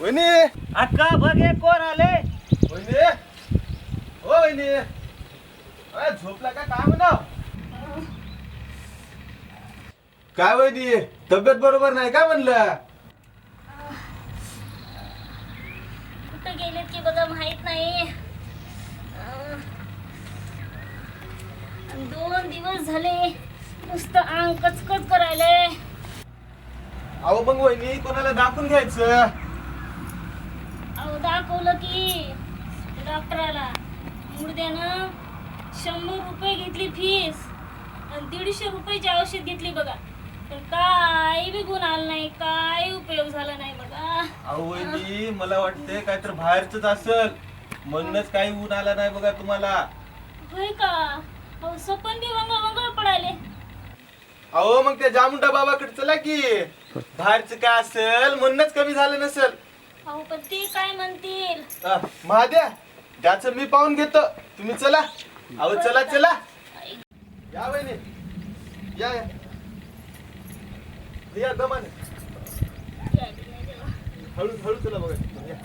बघे कोण आले. वहिनी. ओ वहिनी. अरे झोपला का? काय म्हणा काय वहिनी? तब्येत बरोबर नाही काय म्हणलं? कुठं गेलेत की बघा माहीत नाही. अं, दोन दिवस झाले नुसतं अंग कचकच करायलंय. अहो मग वहिनी कोणाला दाखवून घ्यायचं? दाखवलं की डॉक्टराला. मुर्द्यानं शंभर रुपये घेतली फीस आणि दीडशे रुपयाची औषध घेतली बघा. पण काही बी गुण आला नाही काही उपयोग झाला नाही बघा. अहो वहिनी मला वाटते काय तर बाहेरच असल. म्हणूनच काही ऊन आला नाही बघा तुम्हाला. होय का? अहो सपन बी वंगळ वंगळ पडायले. अहो मग त्या जामुंडा बाबाकडे चला की. बाहेरच काय असेल म्हणूनच कमी झालं नसेल. अहो पण ते काय म्हणतील? अ, महाद्या त्याचं मी पाहून घेतो. तुम्ही चला. अहो चला चला. या वहिनी. या या. या दमाने. हळू हळू चला बघा. या.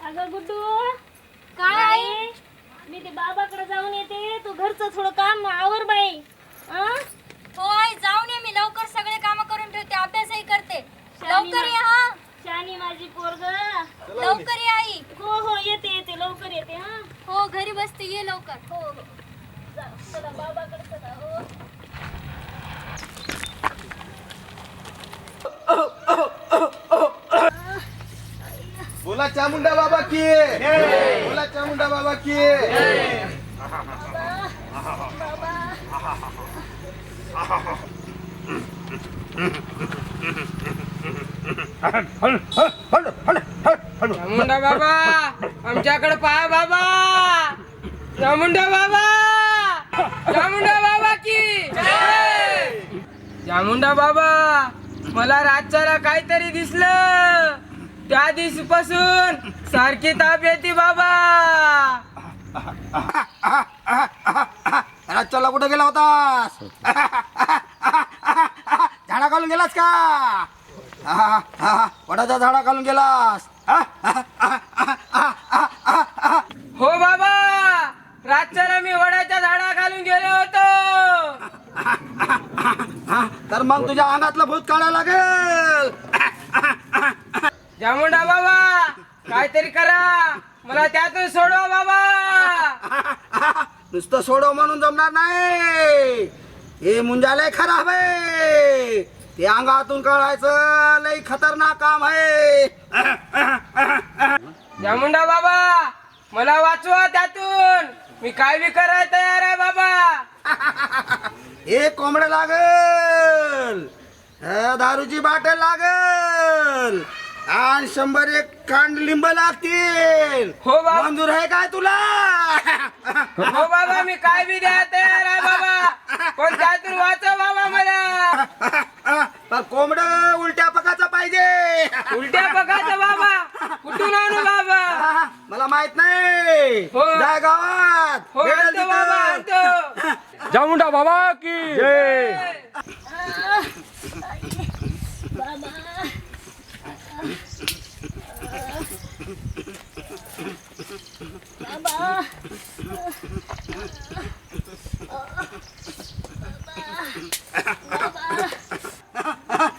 अगं गुड्डू काय मी ते बाबाकडे जाऊन येते. तू घरचं थोडं काम आवर बाई. आ? होय जाऊन ये मी लवकर सगळे काम करून ठेवते अभ्यासही करते. शानी लवकर ये हा. शानी माझी पोरग. लवकर ये आई. हो हो येते येते लवकर येते हा. हो घरी बसते ये लवकर. हो हो. जा, चला बाबाकडे चला हो. बोला चामुंडा बाबा की बोला चामुंडा बाबा की चामुंडा बाबा आमच्याकडे पहा बाबा. चामुंडा बाबा. चामुंडा बाबा की? चामुंडा बाबा मला रातच्याला काहीतरी दिसलं. त्या दिवशीपासून सारखी ताप येते बाबा. रातच्याला कुठे गेला होतास झाडा घालून गेलास का? वडाच्या झाडा घालून गेलास. हो बाबा रातच्याला मी वडाच्या झाडा घालून गेलो होतो. तर मग तुझ्या अंगातलं भूत काढायला लागेल. चामुंडा बाबा काहीतरी करा. मला त्यातून सोडवा बाबा. नुसतं सोडव म्हणून जमणार नाही. हे मुंजालय खराब आहे. ते अंगातून काढायचं लई खतरनाक काम आहे. चामुंडा बाबा मला वाचवा त्यातून. मी काय बी करायला तयार आहे बाबा. एक कोंबड लागल. दारूची बाटल लागल. आणि शंभर एक कांड लिंब लागतील. हो बाबा. मंजूर आहे काय तुला? हो बाबा मी काय बी द्या तयार आहे बाबा. पण त्यातून वाचव बाबा मला. पण कोंबड उलट्या पकाचा पाहिजे. उलट्या बघायचं बाबा. कुठून आणू बाबा? मला माहीत नाही. हो. जाय गावात. हो आणतो बाबा चामुंडा बाबा की. बाबा बाबा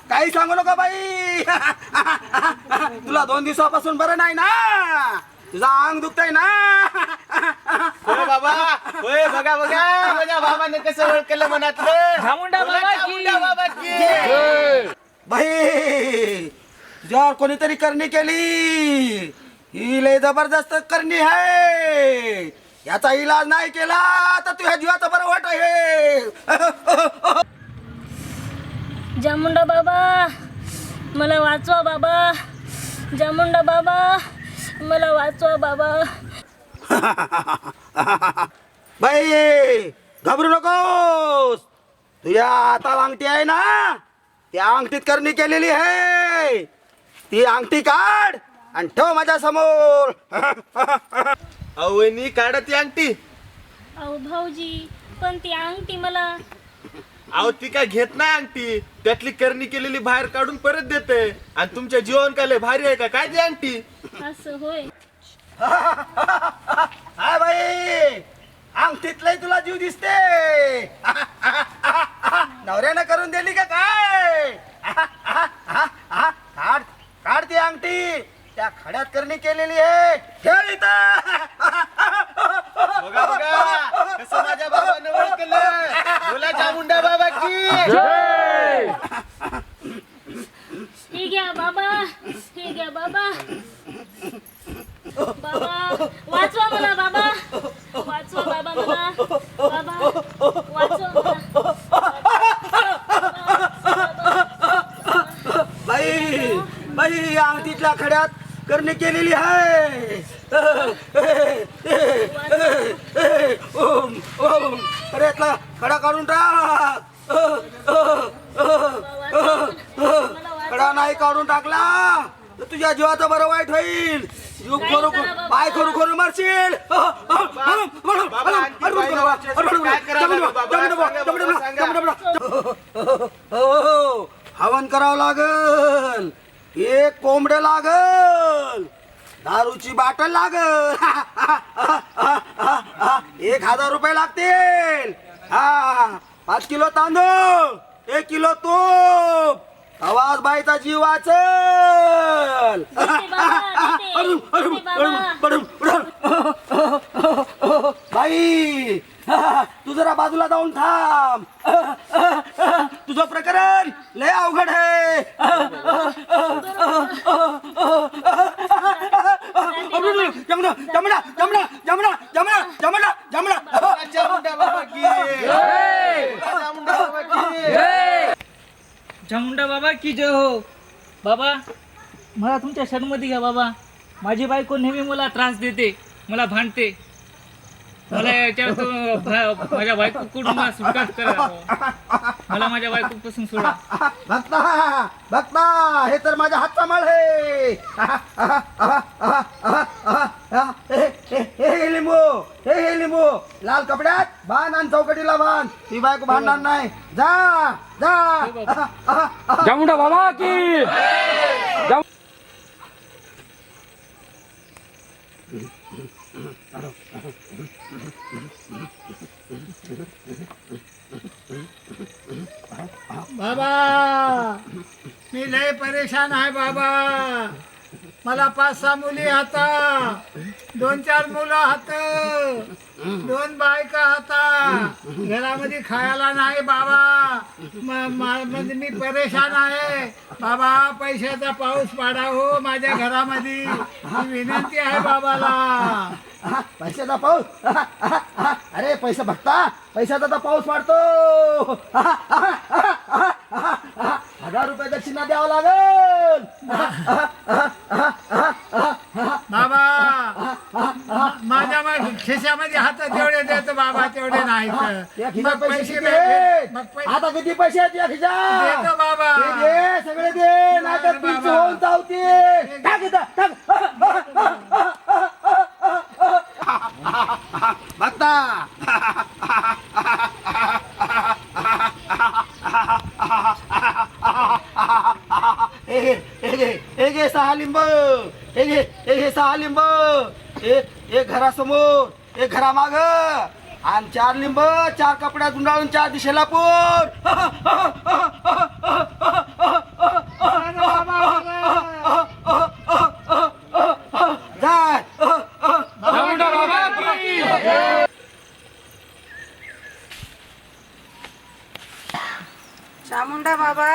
काही सांगू नका बाई. तुला दोन दिवसापासून बरं नाही ना? तुझा अंग दुखतय ना? होय बाबा होय बघा बघा. माझ्या बाबाने कसं ओळखलं मनातलं. बोला बाबा की. बाबा की बाई तुझ्यावर कोणीतरी करणी केली. ही लय जबरदस्त करणी आहे. याचा इलाज नाही केला तर तुझ्या जीवाचं बरं वाट आहे. जामुंडा बाबा. मला वाचवा बाबा. जामुंडा बाबा. मला वाचवा बाबा. बाई घाबरू नकोस. तुझ्या हातात अंगठी आहे ना? त्या अंगठीत करणी केलेली आहे. ती अंगठी काढ. आणि ठेव माझ्यासमोर. अहो वहिनी काढा ती अंगठी. अहो भाऊजी पण ती अंगठी मला अहो ती काय घेत नाही अंगठी. त्यातली करणी केलेली बाहेर काढून परत देते. आणि तुमच्या जीवन काय लय भारी आहे का? काय ती अंगठी? असं होय. हाय बाई. अंगठीतलंय तुला जीव दिसते. नवऱ्यानं करून दिली का काय? काढ काढ ती अंगठी. त्या खड्यात करणी केलेली आहे. ठेव इथं. बघा बघा. कसं माझ्या बाबानं ओळखलं. बोला चामुंडा बाबा की हे घ्या बाबा. हे घ्या बाबा बाबा वाचवा मला बाबा वाचवा बाबा मला बाबा वाचवा मला बाई बाई अंगठीतल्या करणी केलेली आहे. ओम ओम. खड्यातला खडा काढून टाक. खडा नाही काढून टाकला. तर तुझ्या जीवाचं बरं वाईट होईल. जीव खरू पाय खरू खरू मरशील. हो. हवन करावं लागल. एक कोंबड लागल. दारूची बाटल लागल. एक हजार रुपये लागतील. हा पाच किलो तांदूळ एक किलो तूप. आवाज बाईचा जीव वाचल. बाई तू जरा बाजूला जाऊन थांब. तुझं प्रकरण लय अवघड आहे. जमना जमना जमना जमना जमना जमना जमना बोला चामुंडा बाबा की बोला चामुंडा बाबा की चामुंडा बाबा की जय हो बाबा मला तुमच्या शरणमध्ये घ्या बाबा माझी बायको नेहमी मला त्रास देते मला भांडते मला याच्यावर माझ्या बायकोकडून मला सुटका करा मला माझ्या बायकोपासून सोडा भक्ता भक्ता हे तर माझ्या हातचा मळ आहे हे हे लिंबू हे हे लिंबू लाल कपड्यात बांध आणि चौकटीला बांध ती बायको भांडणार नाही. जा जा. चामुंडा बाबा की. बाबा मी लय परेशान आहे बाबा. मला पाच सहा मुली हाता. दोन चार मुलं हात. दोन बायका हाता. घरामध्ये खायला नाही बाबा. म्हणजे मी परेशान आहे. बाबा पैशाचा पाऊस पाडा हो माझ्या घरामध्ये. विनंती आहे बाबाला. पैशाचा पाऊस? अरे पैसा भक्ता पैशाचा तर पाऊस पाडतो. हजार रुपये दक्षिणा द्यावं लागेल. बाबा माझ्या खिशामध्ये हात तेवढे देतो बाबा तेवढे नाही या तर. खिशात मग पैसे पैसे किती नाही- आहेत? मग पैसे आता किती पैसे आहेत या खिशात देतो बाबा ते दे सगळे दे नाही तर बाबा. पिंच होऊन चावते टाक इथं, टाक. भक्ता हे घे, हे घे, हे घे सहा लिंब हे घे हे घे सहा लिंब एक एक घरासमोर एक घरामाग. आणि चार लिंब चार कपड्यात गुंडाळून चार दिशेला पोर. चामुंडा बाबा.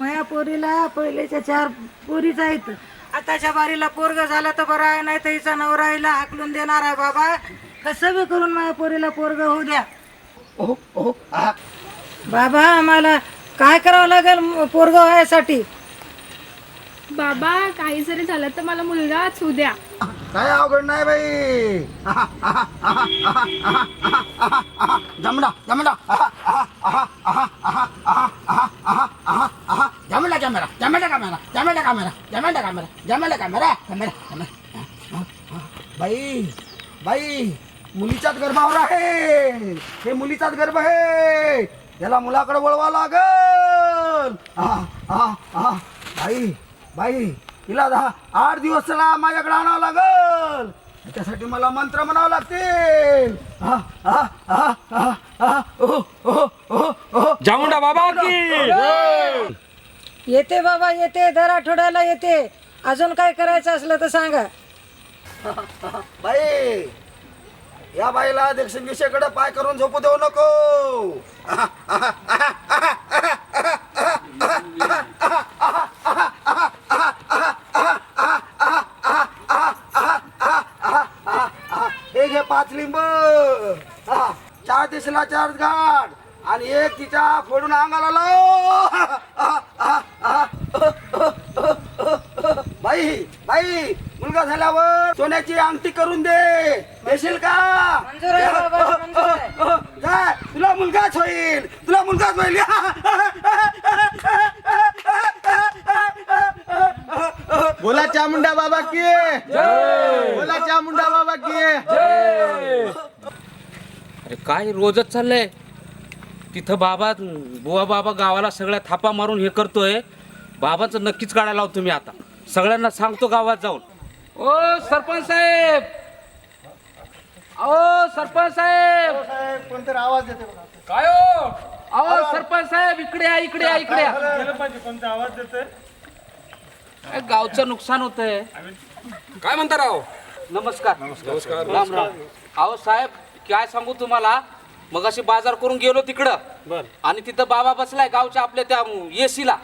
माझ्या पोरीला पहिलेच्या चार पोरीच आहेत. आताच्या बारीला पोरग झालं तर बरं आहे नाही तर हिचा नवरा हिला हाकलून देणार आहे बाबा. कसं बी करून माझ्या पोरीला पोरग होऊ द्या. ओ ओ आ. बाबा आम्हाला काय करावं लागेल पोरग व्हायसाठी? बाबा काही जरी झालं तर मला मुलगाच होऊ द्या. काय अवघड नाही बाई. जमडा जमडा जमला कॅमेरा जमला कॅमेरा जमला कॅमेरा कॅमेरा जमला कॅमेरा कॅमेरा बाई बाई मुलीचाच गर्भावर आहे हे. मुलीचाच गर्भ आहे याला मुलाकडे वळवा लागल. हा हा हा बाई बाई तिला दहा आठ दिवस चला माझ्याकडे आणावं लागल. त्याच्यासाठी मला मंत्र म्हणावं लागतील. हा हा हा हा हा ओहो ओहो ओहो ओहो चामुंडा बाबा की. येते बाबा येते. दर आठवड्याला येते. अजून काय करायचं असलं तर सांगा. बाई या बाईला दिवसेकडे पाय करून झोपू देऊ नको. हे घे पाच लिंब. हा, चार दिसला चार गाठ आणि एक तिच्या फोडून अंगाला लाव. बाई बाई मुलगा झाल्यावर सोन्याची अंगठी करून दे. देशील का? मंजूर आहे बाबा, मंजूर आहे. काय तुला मुलगाच होईल. तुला मुलगाच होईल. बोला चामुंडा बाबा की बोला चामुंडा बाबा की अरे काय रोजच चाललंय? तिथं बाबा बुवा बाबा गावाला सगळ्या थापा मारून हे करतोय. बाबाचं नक्कीच काढायला लावतो तुम्ही आता. सगळ्यांना सांगतो गावात जाऊन. ओ सरपंच साहेब. अहो सरपंच साहेब. कोणतरी आवाज देते बघा. काय हो? अहो सरपंच साहेब इकडे या इकडे या इकडे या. काय गावचं नुकसान होतंय. काय म्हणता राव? नमस्कार. नमस्कार. राम राम. अहो साहेब काय सांगू तुम्हाला? मग अशी बाजार करून गेलो तिकडं. आणि तिथं बाबा बसलाय गावच्या आपल्या त्या एसीला.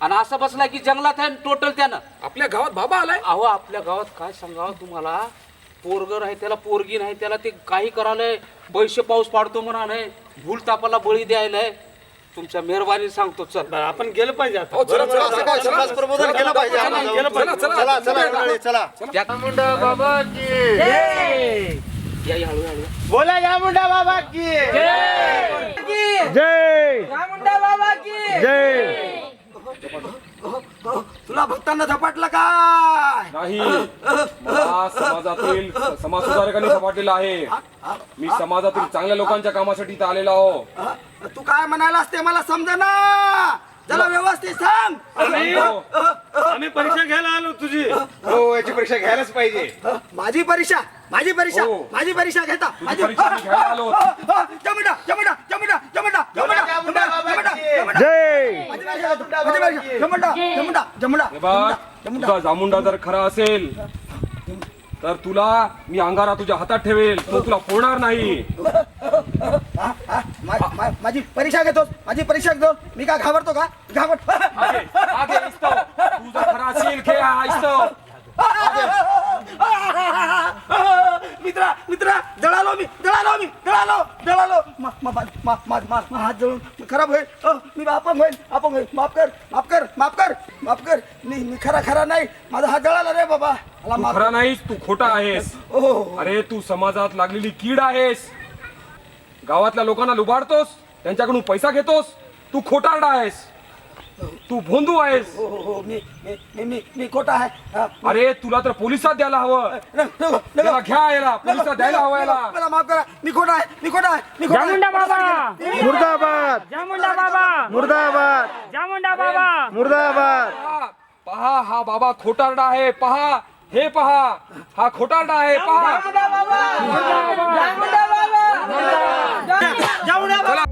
आणि असं बसलाय की जंगलात आहे टोटल त्यानं. आपल्या गावात बाबा आलाय? अहो आपल्या गावात काय सांगावं तुम्हाला? पोरगर आहे त्याला पोरगी नाही त्याला ते काही करायलंय. पैसे पाऊस पाडतो म्हणा नाही भूल तापाला बळी द्यायलाय. तुमच्या मेहरबानी सांगतो चल. आपण गेलं पाहिजे हो, चला चला असं काय समाज प्रबोधन केलं पाहिजे चला, आपण गेलं जाऊन. पाहिजे. चला चला मंडळी, चला. त्या- या या, हळू हळू बोला चामुंडा बाबा की. तुला भक्तांना झपाटलं काय नाही. मला समाजातील समाज सुधारकांनी सपाटलेला आहे. मी समाजातील चांगल्या लोकांच्या कामासाठी इथं आलेलो आहो. तू काय म्हणालास ते मला समजा चला व्यवस्थित सांग. आम्ही परीक्षा घ्यायला आलो तुझी. हो याची परीक्षा घ्यायलाच पाहिजे. माझी परीक्षा? माझी परीक्षा हो. माझी परीक्षा घेता माझी परीक्षा मी घ्यायला आलो. की. परीक्षा परीक्षा जमडा जमडा जमडा हे बघ जमडा तुझा जामुंडा जर खरा असेल तर तुला मी अंगारा तुझ्या हातात ठेवेल तो तुला फोडणार नाही हा, हा, मा- मा- माझी परीक्षा घेतो माझी परीक्षा घेतो मी काय घाबरतो का घाबरतो आगे, आगे, इस्तव. तू जर खरा असेल खेळ हा. मित्रा मित्रा जळालो मी जळालो मी जळालो जळालो हात जळून खराब होईल. मी अपंग होईल अपंग होईल. माफ कर माफ कर माफ कर माफ कर. मी मी खरा खरा नाही. माझा हात जळाला रे बाबा. खरा नाहीस तू खोटा आहेस. ओ हो, हो. अरे तू समाजात लागलेली कीड आहेस. गावातल्या लोकांना लुबाडतोस त्यांच्याकडून पैसा घेतोस. तू खोटारडा आहेस. तू भोंदू आहेस. हो, हो, हो, मी मी- खोटा आहे. अरे तुला तर पोलिसात द्यायला हवं. घ्या यायला पोलिसात द्यायला हवं याला. मला माफ करा. मी खोटा आहे मी खोटा आहे मी खोटा मुंडा बाबा. मुर्दाबाद. जामुंडा बाबा. मुर्दाबाद. जामुंडा बाबा. मुर्दाबाद. पहा, हा बाबा खोटारडा आहे. पहा हे पहा हा खोटारडा आहे. पहा. जामुंडा बाबा. चला.